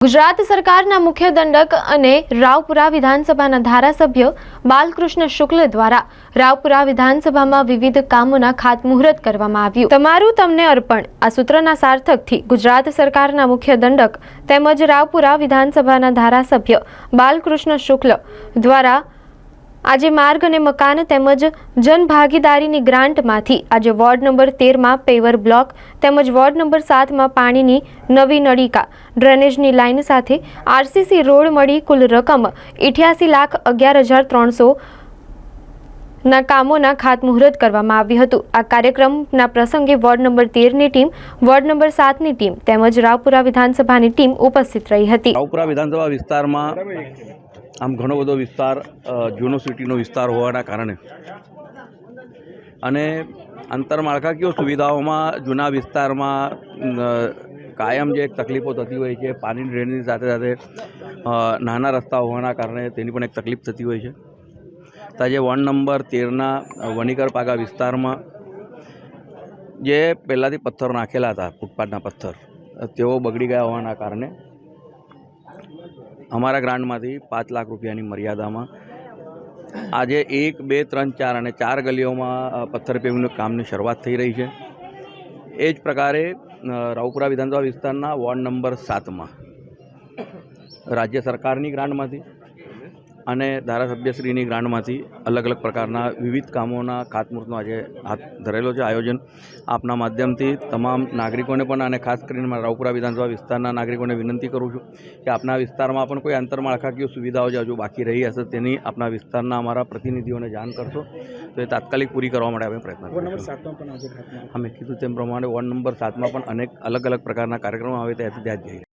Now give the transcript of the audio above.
ગુજરાત સરકારના મુખ્ય દંડક અને રાવપુરા વિધાનસભાના ધારાસભ્ય બાલકૃષ્ણ શુક્લ દ્વારા રાવપુરા વિધાનસભામાં વિવિધ કામોના ખાતમુહૂર્ત કરવામાં આવ્યું. તમારું તમને અર્પણ. આ સૂત્રના સાર્થકથી ગુજરાત સરકારના મુખ્ય દંડક તેમજ રાવપુરા વિધાનસભાના ધારાસભ્ય બાલકૃષ્ણ શુક્લ દ્વારા આજે માર્ગ અને મકાન તેમજ જનભાગીદારીની ગ્રાન્ટમાંથી આજે વોર્ડ નંબર તેરમાં પેવર બ્લોક તેમજ વોર્ડ નંબર સાતમાં પાણીની નવી નળીકા, ડ્રેનેજની લાઇન સાથે આરસીસી રોડ મળી કુલ રકમ ઇઠ્યાસી લાખ અગિયાર હજાર ત્રણસો ના કામોના ખાતમુહૂર્ત કરવામાં આવ્યું હતું. આ કાર્યક્રમના પ્રસંગે વોર્ડ નંબર તેરની ટીમ, વોર્ડ નંબર સાતની ટીમ તેમજ રાવપુરા વિધાનસભાની ટીમ ઉપસ્થિત રહી હતી. રાવપુરા વિધાનસભા વિસ્તારમાં આમ ઘણો બધો વિસ્તાર જૂનો સિટીનો વિસ્તાર હોવાના કારણે. અને આંતરમાળખાકીય સુવિધાઓમાં જૂના વિસ્તારમાં કાયમ જે તકલીફો થતી હોય છે પાણી ડ્રેનની સાથે સાથે નાના રસ્તા હોવાના કારણે તેની પણ એક તકલીફ થતી હોય છે. તાજે વન નંબર તેરના અ, વિસ્તારમાં જે પહેલાંથી પથ્થર નાખેલા હતા ફૂટપાથના પથ્થર તેઓ બગડી ગયા હોવાના કારણે અમારા ગ્રાન્ટમાંથી પાંચ લાખ રૂપિયાની મર્યાદામાં આજે એક, બે, ત્રણ, ચાર અને ચાર ગલીઓમાં પથ્થર પેવનું કામની શરૂઆત થઈ રહી છે. એ જ પ્રકારે રાવપુરા વિધાનસભા વિસ્તારના વોર્ડ નંબર સાતમાં રાજ્ય સરકારની ગ્રાન્ટમાંથી અને ધારાસભ્યશ્રીની ગ્રાન્ટમાંથી અલગ અલગ પ્રકારના વિવિધ કામોના ખાતમુહૂર્તનો આજે હાથ ધરેલો છે આયોજન. આપના માધ્યમથી તમામ નાગરિકોને પણ અને ખાસ કરીને મારા રાવપુરા વિધાનસભા વિસ્તારના નાગરિકોને વિનંતી કરું છું કે આપના વિસ્તારમાં પણ કોઈ આંતરમાળખાકીય સુવિધાઓ જે હજુ બાકી રહી હશે તેની આપના વિસ્તારના અમારા પ્રતિનિધિઓને જાણ કરશો. તો એ તાત્કાલિક પૂરી કરવા માટે અમે પ્રયત્ન કરીશું. અમે કીધું તેમ પ્રમાણે વોર્ડ નંબર સાતમાં પણ અનેક અલગ અલગ પ્રકારના કાર્યક્રમો આવે ત્યાંથી ત્યાં જ જઈએ